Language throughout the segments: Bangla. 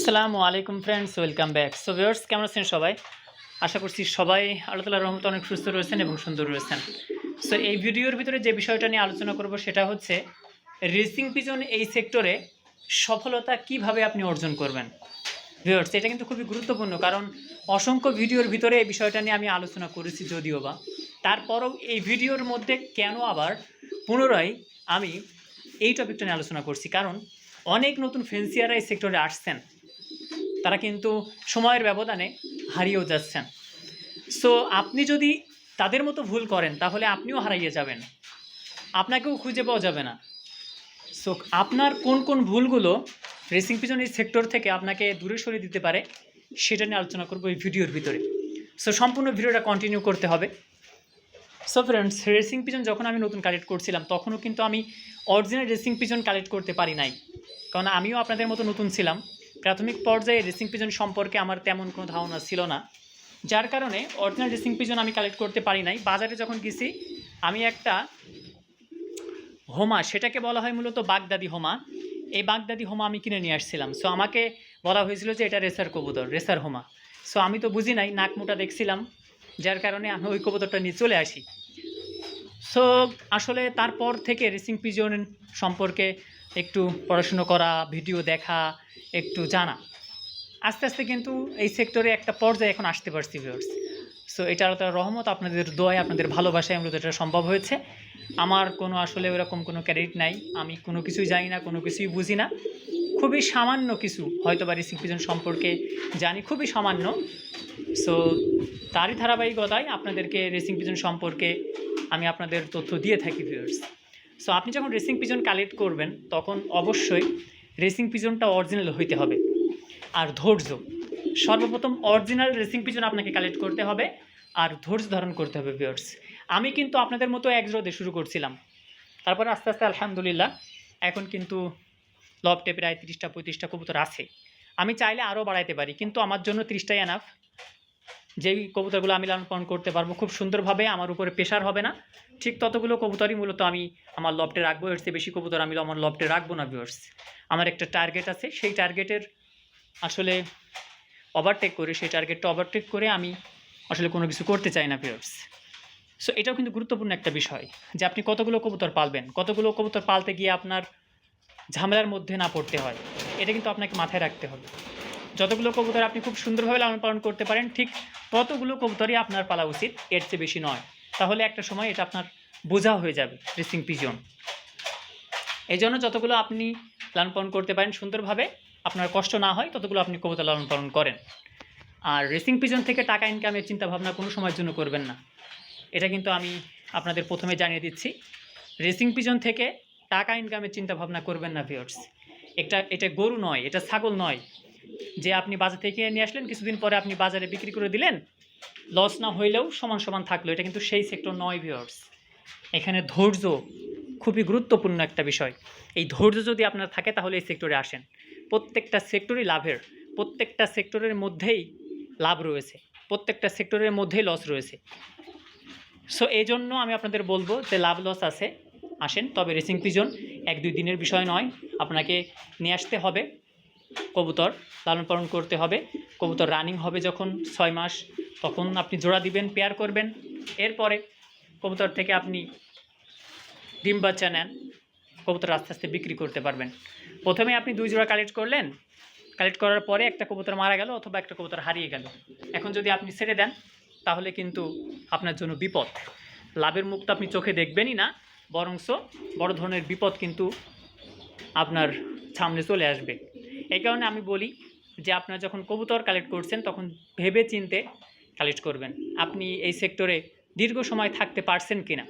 আসসালামু আলাইকুম friends welcome back so viewers কেমন আছেন সবাই? আশা করছি সবাই আল্লাহ তালার রহমতে অনেক সুস্থ রয়েছেন এবং সুন্দর রয়েছেন। সো এই ভিডিওর ভিতরে যে বিষয়টা নিয়ে আলোচনা করব সেটা হচ্ছে রেসিং পিজন এই সেক্টরে সফলতা কীভাবে আপনি অর্জন করবেন। ভিউয়ার্স এটা কিন্তু খুবই গুরুত্বপূর্ণ কারণ অসংখ্য ভিডিওর ভিতরে এই বিষয়টা নিয়ে আমি আলোচনা করেছি যদিও বা। তারপরেও এই ভিডিওর মধ্যে কেন আবার পুনরায় আমি এই টপিকটা নিয়ে আলোচনা করছি? কারণ অনেক নতুন ফেন্সিয়ারা এই সেক্টরে আসছেন। তারা কিন্তু সময়ের ব্যবধানে হারিয়েও যাচ্ছেন। সো আপনি যদি তাদের মতো ভুল করেন, তাহলে আপনিও হারাইয়ে যাবেন। আপনাকেও খুঁজে পাওয়া যাবে না। সো আপনার কোন কোন ভুলগুলো রেসিং এই সেক্টর থেকে আপনাকে দূরে সরিয়ে দিতে পারে, সেটা নিয়ে আলোচনা করব এই ভিডিওর ভিতরে। সো সম্পূর্ণ ভিডিওটা কন্টিনিউ করতে হবে। সো ফ্রেন্ডস রেসিং পিজন যখন আমি নতুন কালেক্ট করছিলাম, তখনও কিন্তু আমি অরিজিনাল রেসিং পিজন কালেক্ট করতে পারি নাই। কারণ আমিও আপনাদের মতো নতুন ছিলাম। প্রাথমিক পর্যায়ে রেসিং পিজন সম্পর্কে আমার তেমন কোনো ধারণা ছিল না। যার কারণে অরিজিনাল রেসিং পিজন আমি কালেক্ট করতে পারি নাই। বাজারে যখন গেছি, আমি একটা হোমা, সেটাকে বলা হয় মূলত বাগদাদি হোমা। এই বাগদাদি হোমা আমি কিনে নিয়ে আসছিলাম। সো আমাকে বলা হয়েছিল যে এটা রেসার কবুতর, রেসার হোমা। সো আমি তো বুঝি নাই, নাক মুটা দেখছিলাম, যার কারণে আমি ওই কবুতরটা নিয়ে চলে আসি। সো আসলে তারপর থেকে রেসিং পিজন সম্পর্কে একটু পড়াশুনো করা, ভিডিও দেখা একটু জানা। আস্তে আস্তে কিন্তু এই সেক্টরে একটা পর্যায়ে এখন আসতে পারছি ভিউয়ার্স সো এটা আল্লাহ রহমত, আপনাদের দোয়ায়, আপনাদের ভালোবাসায় মূলত এটা সম্ভব হয়েছে। আমার কোনো আসলে ওরকম কোনো ক্রেডিট নাই। আমি কোনো কিছুই জানি না, কোনো কিছুই বুঝি না। খুবই সামান্য কিছু হয়তো বা রেসিং পিজন সম্পর্কে জানি, খুবই সামান্য। সো তারই ধারাবাহিকতায় আপনাদেরকে রেসিং পিজন সম্পর্কে আমি আপনাদের তথ্য দিয়ে থাকি ভিউয়ার্স সো আপনি যখন রেসিং পিজন কালেক্ট করবেন, তখন অবশ্যই রেসিং পিজনটা অরিজিনাল হইতে হবে। আর ধৈর্য, সর্বপ্রথম অরিজিনাল রেসিং পিজন আপনাকে কালেক্ট করতে হবে, আর ধৈর্য ধারণ করতে হবে ভিউয়ার্স আমি কিন্তু আপনাদের মতো এক জোড়া শুরু করছিলাম। তারপর আস্তে আস্তে আলহামদুলিল্লাহ, এখন কিন্তু লব টেপে প্রায় তিরিশটা, পঁয়ত্রিশটা কবুতর আছে। আমি চাইলে আরও বাড়াইতে পারি, কিন্তু আমার জন্য তিরিশটাই এনাফ যেই কবুতরগুলো আমি লালন পালন করতে পারব খুব সুন্দরভাবে, আমার উপরে প্রেশার হবে না। ঠিক ততগুলো কবুতরই মূলত আমি আমার লবটে রাখব। এর চেয়ে বেশি কবুতর আমি আমার লবটে রাখব না ভিউয়ার্স আমার একটা টার্গেট আছে, সেই টার্গেটের আসলে ওভারটেক করে, সেই টার্গেটটা ওভারটেক করে আমি আসলে কোনো কিছু করতে চাই না ভিউয়ার্স সো এটাও কিন্তু গুরুত্বপূর্ণ একটা বিষয় যে আপনি কতগুলো কবুতর পালবেন। কতগুলো কবুতর পালতে গিয়ে আপনার ঝামেলার মধ্যে না পড়তে হয়। এটা কিন্তু আপনাকে মাথায় রাখতে হবে। যতগুলো কবুতর আপনি খুব সুন্দরভাবে লালন পালন করতে পারেন, ঠিক ততগুলো কবুতরই আপনার পালা উচিত, এর চেয়ে বেশি নয়। তাহলে একটা সময় এটা আপনার বোঝা হয়ে যাবে, রেসিং পিজন। এই জন্য যতগুলো আপনি লালন পালন করতে পারেন সুন্দরভাবে, আপনার কষ্ট না হয়, ততগুলো আপনি কবুতর লালন পালন করেন। আর রেসিং পিজন থেকে টাকা ইনকামের চিন্তা ভাবনা কোনো সময়ের জন্য করবেন না। এটা কিন্তু আমি আপনাদের প্রথমে জানিয়ে দিচ্ছি। রেসিং পিজন থেকে টাকা ইনকামের চিন্তা ভাবনা করবেন না ভিওর্স এটা এটা গরু নয়, এটা ছাগল নয়। যে আপনি বাজার থেকে নিয়ে আসলেন, কিছুদিন পরে আপনি বাজারে বিক্রি করে দিলেন লস না হইলেও সমান সমান থাকল। এটা কিন্তু সেই সেক্টর নয় ভিওর্স এখানে ধৈর্য খুবই গুরুত্বপূর্ণ একটা বিষয়। এই ধৈর্য যদি আপনার থাকে, তাহলে এই সেক্টরে আসেন। প্রত্যেকটা সেক্টরই লাভের। প্রত্যেকটা সেক্টরের মধ্যেই লাভ রয়েছে। প্রত্যেকটা সেক্টরের মধ্যেই লস রয়েছে। সো এই জন্য আমি আপনাদের বলব যে লাভ লস আছে, আসেন। তবে রেসিং পিজন এক দুই দিনের বিষয় নয়। আপনাকে নিয়ে আসতে হবে। কবুতর লালন পালন করতে হবে। কবুতর রানিং হবে যখন ছয় মাস, তখন আপনি জোড়া দিবেন পেয়ার করবেন। এরপরে কবুতর থেকে আপনি ডিম বাচ্চা নেন, কবুতর আস্তে আস্তে বিক্রি করতে পারবেন। প্রথমে আপনি দুই জোড়া কালেক্ট করলেন কালেক্ট করার পরে একটা কবুতর মারা গেল অথবা একটা কবুতর হারিয়ে গেল। এখন যদি আপনি ছেড়ে দেন, তাহলে কিন্তু আপনার জন্য বিপদ। লাভের মুখটা আপনি চোখে দেখবেনই না, বরংস বড় ধরনের বিপদ কিন্তু আপনার সামনে চলে আসবে। এই কারণে আমি বলি যে আপনার যখন কবুতর কালেক্ট করছেন, তখন ভেবে চিনতে কালেক্ট করবেন। আপনি এই সেক্টরে দীর্ঘ সময় থাকতে পারছেন কি না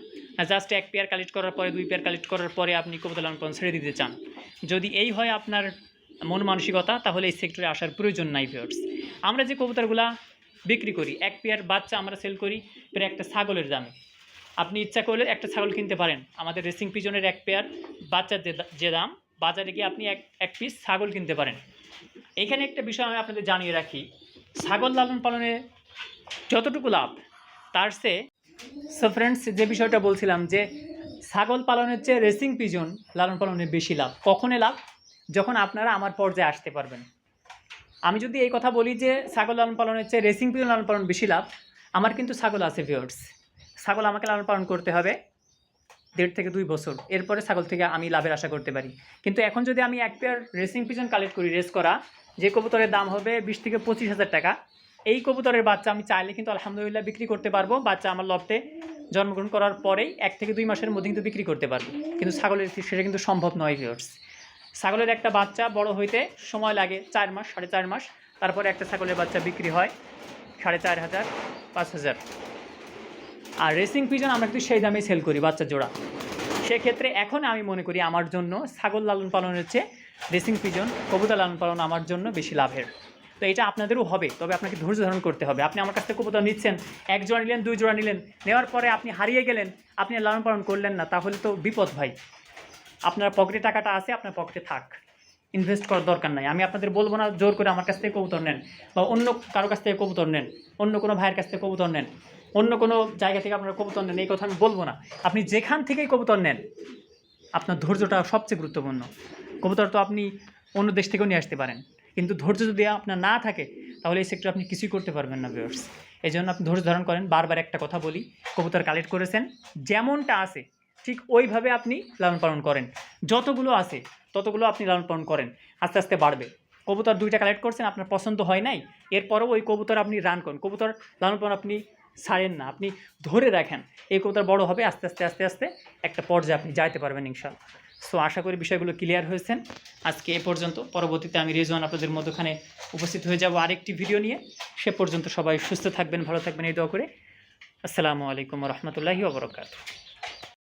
জাস্ট এক পেয়ার কালেক্ট করার পরে, দুই পেয়ার কালেক্ট করার পরে আপনি কবুতর লালন ছেড়ে দিতে চান। যদি এই হয় আপনার মন মানসিকতা, তাহলে এই সেক্টরে আসার প্রয়োজন নাই ভিউয়ার্স আমরা যে কবুতরগুলা বিক্রি করি, এক পেয়ার বাচ্চা আমরা সেল করি প্রায় একটা ছাগলের দামে। আপনি ইচ্ছা করলে একটা ছাগল কিনতে পারেন। আমাদের রেসিং পিজনের এক পেয়ার বাচ্চার যে দাম বাজারে গিয়ে আপনি এক এক পিস ছাগল কিনতে পারেন। এখানে একটা বিষয় আমি আপনাদের জানিয়ে রাখি। ছাগল লালন পালনে যতটুকু লাভ, তার সে সো ফ্রেন্ডস যে বিষয়টা বলছিলাম যে, ছাগল পালনের চেয়ে রেসিং পিজন লালন পালনে বেশি লাভ। কখনে লাভ? যখন আপনারা আমার পর্যায়ে আসতে পারবেন। আমি যদি এই কথা বলি যে, ছাগল লালন পালনের চেয়ে রেসিং পিজন লালন পালন বেশি লাভ, আমার কিন্তু ছাগল আছে ভিওর্স ছাগল আমাকে লালন পালন করতে হবে। দেড় থেকে দুই বছর। এরপরে ছাগল থেকে আমি লাভের আশা করতে পারি। কিন্তু এখন যদি আমি এক পেয়ার রেসিং পিজন কালেক্ট করি রেস করা, যে কবুতরের দাম হবে বিশ থেকে পঁচিশ হাজার টাকা, এই কবুতরের বাচ্চা আমি চাইলে কিন্তু আলহামদুলিল্লাহ বিক্রি করতে পারব। বাচ্চা আমার লফটে জন্মগ্রহণ করার পরেই এক থেকে দুই মাসের মধ্যে কিন্তু বিক্রি করতে পারব। কিন্তু ছাগলের সেটা কিন্তু সম্ভব নয় ভিওর্স ছাগলের একটা বাচ্চা বড় হইতে সময় লাগে চার মাস, সাড়ে চার মাস। তারপরে একটা ছাগলের বাচ্চা বিক্রি হয় সাড়ে চার হাজার, পাঁচ হাজার। আর রেসিং পিজন আমরা কিন্তু সেই দামে সেল করি বাচ্চা জোড়া। সেক্ষেত্রে এখন আমি মনে করি আমার জন্য ছাগল লালন পালনের চেয়ে রেসিং পিজন কবুতর লালন পালন আমার জন্য বেশি লাভের। তো এটা আপনাদেরও হবে, তবে আপনাকে ধৈর্য ধারণ করতে হবে। আপনি আমার কাছ থেকে কবুতর নিচ্ছেন, এক জোড়া নিলেন, দুই জোড়া নিলেন, নেওয়ার পরে আপনি হারিয়ে গেলেন, আপনি লালন পালন করলেন না, তাহলে তো বিপদ ভাই। আপনার পকেটে টাকাটা আছে, আপনার পকেটে থাক। ইনভেস্ট করার দরকার নাই। আমি আপনাদের বলব না, জোর করে আমার কাছ থেকে কবুতর নেন বা অন্য কারও কাছ থেকে কবুতর নেন। অন্য কোনো ভাইয়ের কাছ থেকে কবুতর নেন। অন্য কোনো জায়গা থেকে আপনারা কবুতর নেন, এই কথা আমি বলব না। আপনি যেখান থেকেই কবুতর নেন, আপনার ধৈর্যটা সবচেয়ে গুরুত্বপূর্ণ। কবুতর তো আপনি অন্য দেশ থেকেও নিয়ে আসতে পারেন। কিন্তু ধৈর্য যদি আপনার না থাকে, তাহলে এই সেক্টর আপনি কিছুই করতে পারবেন না ভিউয়ার্স এই জন্য আপনি ধৈর্য ধারণ করেন, বারবার একটা কথা বলি, কবুতর কালেক্ট করেছেন, যেমনটা আছে, ঠিক ওইভাবে আপনি লালন পালন করেন। যতগুলো আছে, ততগুলো আপনি লালন পালন করেন, আস্তে আস্তে বাড়বে। কবুতর দুইটা কালেক্ট করছেন, আপনার পছন্দ হয় নাই, এরপরেও ওই কবুতর আপনি রান করেন। কবুতর লালন পালন আপনি ছাড়েন না, আপনি ধরে রাখেন। এই কবুতর বড় হবে, আস্তে আস্তে আস্তে আস্তে একটা পর্যায়ে আপনি যাইতে পারবেন ইনশাল্লাহ সো আশা করি বিষয়গুলো ক্লিয়ার হয়েছেন আজকে এ পর্যন্ত, পরবর্তীতে আমি রেজওয়ান আপনাদের মধ্যখানে উপস্থিত হয়ে যাব আরেকটি ভিডিও নিয়ে। সে পর্যন্ত সবাই সুস্থ থাকবেন, ভালো থাকবেন, এই দোয়া করে। আসসালামু আলাইকুম রহমতুল্লাহি ওবরকাত